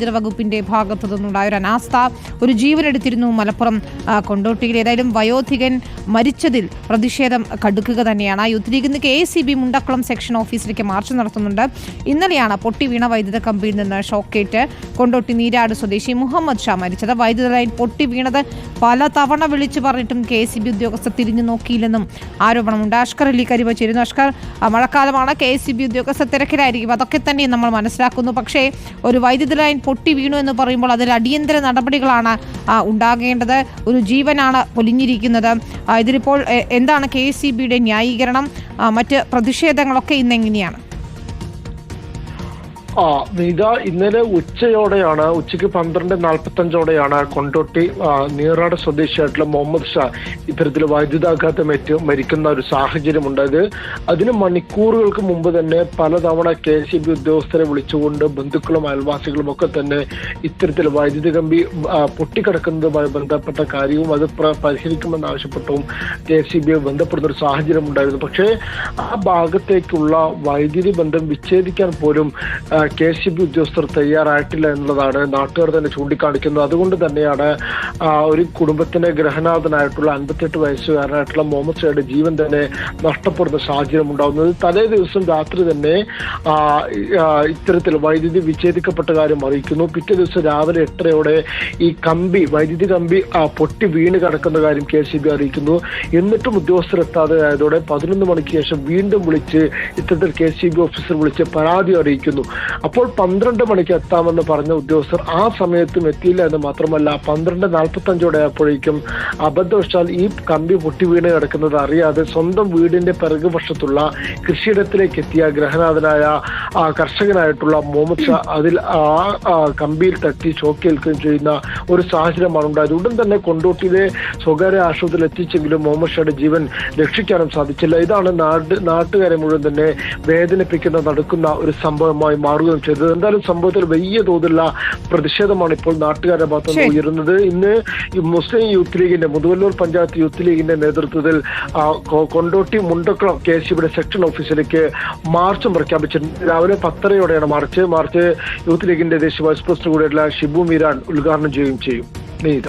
വകുപ്പിന്റെ ഭാഗത്തു നിന്നുണ്ടായ ഒരു അനാസ്ഥ ഒരു ജീവനെടുത്തിരുന്നു മലപ്പുറം കൊണ്ടോട്ടിയിൽ. ഏതായാലും വയോധികൻ മരിച്ചതിൽ പ്രതിഷേധം കടുക്കുക തന്നെയാണ്. യൂത്ത് ലീഗ് ഇന്ന് K C B Mundakkulam section ഓഫീസിലേക്ക് മാർച്ച് നടത്തുന്നുണ്ട്. ഇന്നലെയാണ് പൊട്ടി വീണ വൈദ്യുത കമ്പിയിൽ നിന്ന് ഷോക്കേറ്റ് കൊണ്ടോട്ടി നീരാട് സ്വദേശി മുഹമ്മദ് ഷാ മരിച്ചത്. വൈദ്യുത ലൈൻ പൊട്ടി വീണത് പല തവണ വിളിച്ചു പറഞ്ഞിട്ടും കെ എസ് സി ബി ഉദ്യോഗസ്ഥർ തിരിഞ്ഞു നോക്കിയില്ലെന്നും ആരോപണമുണ്ട്. അഷ്കർ അലി കരിവ ചേരുന്നു. അഷ്കർ മഴക്കാലമാണ് കെ എസ് സി ബി ഉദ്യോഗസ്ഥർ തിരക്കിലായിരിക്കും. അതൊക്കെ തന്നെ നമ്മൾ മനസ്സിലാക്കുന്നു. പക്ഷേ ഒരു വൈദ്യുത ലൈൻ പൊട്ടി വീണു എന്ന് പറയുമ്പോൾ അതിൽ അടിയന്തര നടപടികളാണ് ഉണ്ടാകേണ്ടത്. ഒരു ജീവനാണ് പൊലിഞ്ഞിരിക്കുന്നത്. ഇതിലിപ്പോൾ എന്താണ് കെ എസ് സി ബിയുടെ ന്യായീകരണം? മറ്റ് പ്രതിഷേധങ്ങളൊക്കെ ഇന്ന് എങ്ങനെയാണ്? ആ നിത ഇന്നലെ ഉച്ചയോടെയാണ് ഉച്ചയ്ക്ക് പന്ത്രണ്ട് നാൽപ്പത്തഞ്ചോടെയാണ് കൊണ്ടോട്ടി നീറാട് സ്വദേശിയായിട്ടുള്ള മുഹമ്മദ് ഷാ ഇത്തരത്തിൽ വൈദ്യുതാഘാതമേറ്റ് മരിക്കുന്ന ഒരു സാഹചര്യം ഉണ്ടായത് അതിന് മണിക്കൂറുകൾക്ക് മുമ്പ് തന്നെ പലതവണ കെ സി ബി ഉദ്യോഗസ്ഥരെ വിളിച്ചുകൊണ്ട് ബന്ധുക്കളും അയൽവാസികളും ഒക്കെ തന്നെ ഇത്തരത്തിൽ വൈദ്യുതി കമ്പി പൊട്ടിക്കിടക്കുന്നതുമായി ബന്ധപ്പെട്ട കാര്യവും അത് പരിഹരിക്കുമെന്നാവശ്യപ്പെട്ടും കെ സി ബിയെ ബന്ധപ്പെടുന്ന ഒരു സാഹചര്യം ഉണ്ടായിരുന്നു പക്ഷേ ആ ഭാഗത്തേക്കുള്ള വൈദ്യുതി ബന്ധം വിച്ഛേദിക്കാൻ പോലും കെ സി ബി ഉദ്യോഗസ്ഥർ തയ്യാറായിട്ടില്ല എന്നുള്ളതാണ് നാട്ടുകാർ തന്നെ ചൂണ്ടിക്കാണിക്കുന്നത്. അതുകൊണ്ട് തന്നെയാണ് ഒരു കുടുംബത്തിന്റെ ഗ്രഹനാഥനായിട്ടുള്ള അൻപത്തെട്ട് വയസ്സുകാരനായിട്ടുള്ള മുഹമ്മദ് ഷായുടെ ജീവൻ തന്നെ നഷ്ടപ്പെടുന്ന സാഹചര്യം ഉണ്ടാകുന്നത്. തലേ ദിവസം രാത്രി തന്നെ ഇത്തരത്തിൽ വൈദ്യുതി വിച്ഛേദിക്കപ്പെട്ട കാര്യം അറിയിക്കുന്നു. പിറ്റേ ദിവസം രാവിലെ എട്ടരയോടെ ഈ കമ്പി വൈദ്യുതി കമ്പി പൊട്ടി വീണ് കിടക്കുന്ന കാര്യം കെ സി ബി അറിയിക്കുന്നു. എന്നിട്ടും ഉദ്യോഗസ്ഥർ എത്താതെ ആയതോടെ പതിനൊന്ന് മണിക്ക് ശേഷം വീണ്ടും വിളിച്ച് ഇത്തരത്തിൽ കെ സി ബി ഓഫീസർ വിളിച്ച് പരാതി അറിയിക്കുന്നു. അപ്പോൾ പന്ത്രണ്ട് മണിക്ക് എത്താമെന്ന് പറഞ്ഞ ഉദ്യോഗസ്ഥർ ആ സമയത്തും എത്തിയില്ല എന്ന് മാത്രമല്ല പന്ത്രണ്ട് നാൽപ്പത്തഞ്ചോടെ ആയപ്പോഴേക്കും അബദ്ധവശാൽ ഈ കമ്പി പൊട്ടി വീണ് കിടക്കുന്നത് അറിയാതെ സ്വന്തം വീടിന്റെ പിറകുവശത്തുള്ള കൃഷിയിടത്തിലേക്ക് എത്തിയ ഗ്രഹനാഥനായ ആ കർഷകനായിട്ടുള്ള മുഹമ്മദ് ഷാ അതിൽ ആ കമ്പിയിൽ തട്ടി ചോക്കേൽക്കുകയും ചെയ്യുന്ന ഒരു സാഹചര്യമാണ് ഉണ്ടായത്. ഉടൻ തന്നെ കൊണ്ടോട്ടിയിലെ സ്വകാര്യ ആശുപത്രിയിൽ എത്തിച്ചെങ്കിലും മുഹമ്മദ് ഷായുടെ ജീവൻ രക്ഷിക്കാനും സാധിച്ചില്ല. ഇതാണ് നാട് നാട്ടുകാരെ മുഴുവൻ തന്നെ വേദനിപ്പിക്കുന്ന നടക്കുന്ന ഒരു സംഭവമായി മാറുകയും ചെയ്തത്. എന്തായാലും സംഭവത്തിൽ വലിയ തോതിലുള്ള പ്രതിഷേധമാണ് ഇപ്പോൾ നാട്ടുകാരുടെ ഭാഗത്ത് നിന്ന് ഉയരുന്നത്. ഇന്ന് ഈ മുസ്ലിം യൂത്ത് ലീഗിന്റെ മുതുവല്ലൂർ പഞ്ചായത്ത് യൂത്ത് ലീഗിന്റെ നേതൃത്വത്തിൽ കൊണ്ടോട്ടി മുണ്ടക്കുളം കെ എസ് സിയുടെ സെക്ഷൻ ഓഫീസിലേക്ക് മാർച്ചും പ്രഖ്യാപിച്ചിട്ടുണ്ട്. രാവിലെ പത്തരയോടെയാണ് മാർച്ച്. മാർച്ച് യൂത്ത് ലീഗിന്റെ ദേശീയ വൈസ് പ്രസിഡന്റ് കൂടിയായിട്ടുള്ള ഷിബു മീരാൻ ഉദ്ഘാടനം ചെയ്യുകയും ചെയ്യും. നീത.